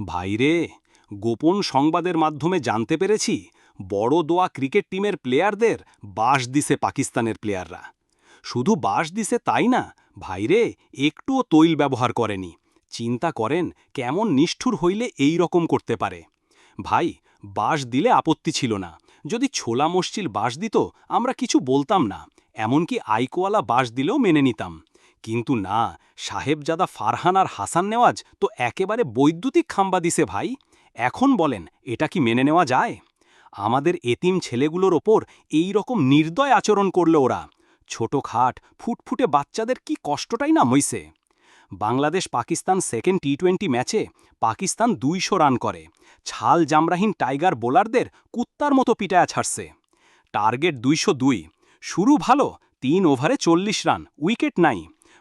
ভাইরে গোপন সংবাদের মাধ্যমে জানতে পেরেছি বড় দোয়া ক্রিকেট টিমের প্লেয়ারদের বাস দিছে পাকিস্তানের প্লেয়াররা। শুধু বাস দিছে তাই না ভাইরে একটুও তৈল ব্যবহার করেনি। চিন্তা করেন কেমন নিষ্ঠুর হইলে এই রকম করতে পারে। ভাই বাস দিলে আপত্তি ছিল না। যদি ছোলা মসজিল বাস দিত, আমরা কিছু বলতাম না। এমনকি আইকোয়ালা বাস দিলেও মেনে নিতাম। কিন্তু না, সাহেবজাদা ফারহান আর হাসান নেওয়াজ তো একেবারে বৈদ্যুতিক খাম্বা দিছে ভাই। এখন বলেন, এটা কি মেনে নেওয়া যায়? আমাদের এতিম ছেলেগুলোর ওপর এই রকম নির্দয় আচরণ করল ওরা। ছোট খাট, ফুটফুটে বাচ্চাদের কি কষ্টটাই না হইছে Bangladesh Pakistan second T twenty ম্যাচে পাকিস্তান দুইশো রান করে। ছাল জামরাহীন টাইগার বোলারদের কুত্তার মতো পিটায়া ছাড়ছে। টার্গেট দুইশো দুই। শুরু ভালো, তিন ওভারে চল্লিশ রান, উইকেট নাই।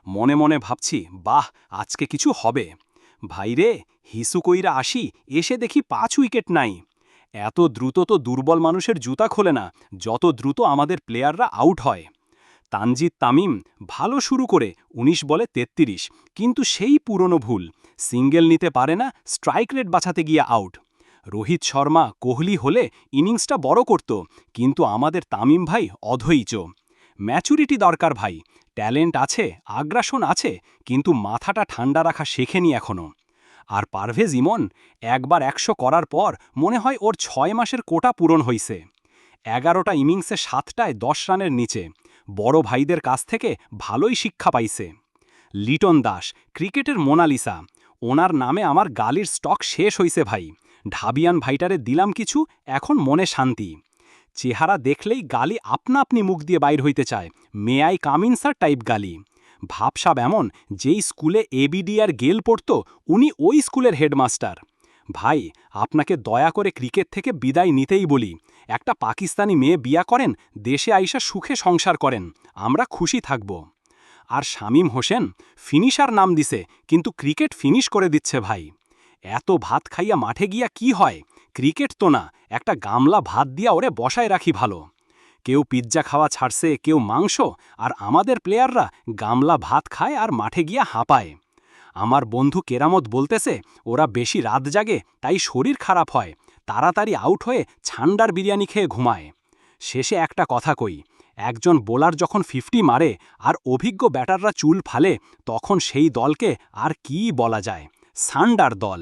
মনে মনে ভাবছি, বাহ, আজকে কিছু হবে। ভাইরে হিসু কইরা আসি, এসে দেখি পাঁচ উইকেট নাই। এত দ্রুত তো দুর্বল মানুষের জুতা খোলে না, যত দ্রুত আমাদের প্লেয়াররা আউট হয়। তানজিদ তামিম, ভালো শুরু করে ১৯ বলে ৩৩ কিন্তু সেই পুরনো ভুল। সিঙ্গেল নিতে পারে না, স্ট্রাইক রেট বাঁচাতে গিয়ে আউট। রোহিত শর্মা কোহলি হলে ইনিংসটা বড় করত, কিন্তু আমাদের তামিম ভাই অধৈচ ম্যাচুরিটি দরকার ভাই। ট্যালেন্ট আছে, আগ্রাসন আছে, কিন্তু মাথাটা ঠান্ডা রাখা শেখেনি এখনও আর পারভেজ ইমন একবার একশো করার পর মনে হয় ওর ছয় মাসের কোটা পূরণ হইছে। এগারোটা ইনিংসে সাতটায় দশ রানের নিচে, বড় ভাইদের কাছ থেকে ভালোই শিক্ষা পাইছে। লিটন দাস, ক্রিকেটের মোনালিসা, ওনার নামে আমার গালির স্টক শেষ হইছে ভাই। ঢাবিয়ান ভাইটারে দিলাম কিছু, এখন মনে শান্তি। চেহারা দেখলেই গালি আপনা আপনি মুখ দিয়ে বাইর হইতে চায়। May I come in sir? Type গালি। ভাবসাব এমন, যেই স্কুলে এবিডি আর গেল পড়ত, উনি ওই স্কুলের হেডমাস্টার। ভাই, আপনাকে দয়া করে ক্রিকেট থেকে বিদায় নিতেই বলি। একটা পাকিস্তানি মেয়ে বিয়া করেন, দেশে আইসা সুখে সংসার করেন, আমরা খুশি থাকব। আর শামীম হোসেন, ফিনিশার নাম দিছে, কিন্তু ক্রিকেট ফিনিশ করে দিচ্ছে ভাই। এত ভাত খাইয়া মাঠে গিয়া কি হয়? ক্রিকেট তো না, একটা গামলা ভাত দিয়া ওরে বসায় রাখি ভালো। কেউ পিৎজা খাওয়া ছাড়ছে, কেউ মাংস, আর আমাদের প্লেয়াররা গামলা ভাত খায় আর মাঠে গিয়া হাঁপায়। আমার বন্ধু কেরামত বলতেছে, ওরা বেশি রাত জাগে, তাই শরীর খারাপ হয়, তাড়াতাড়ি আউট হয়ে ছান্ডার বিরিয়ানি খেয়ে ঘুমায়। শেষে একটা কথা কই, একজন বোলার যখন ফিফটি মারে আর অভিজ্ঞ ব্যাটাররা চুল ফালে, তখন সেই দলকে আর কী বলা যায়, সান্ডার দল।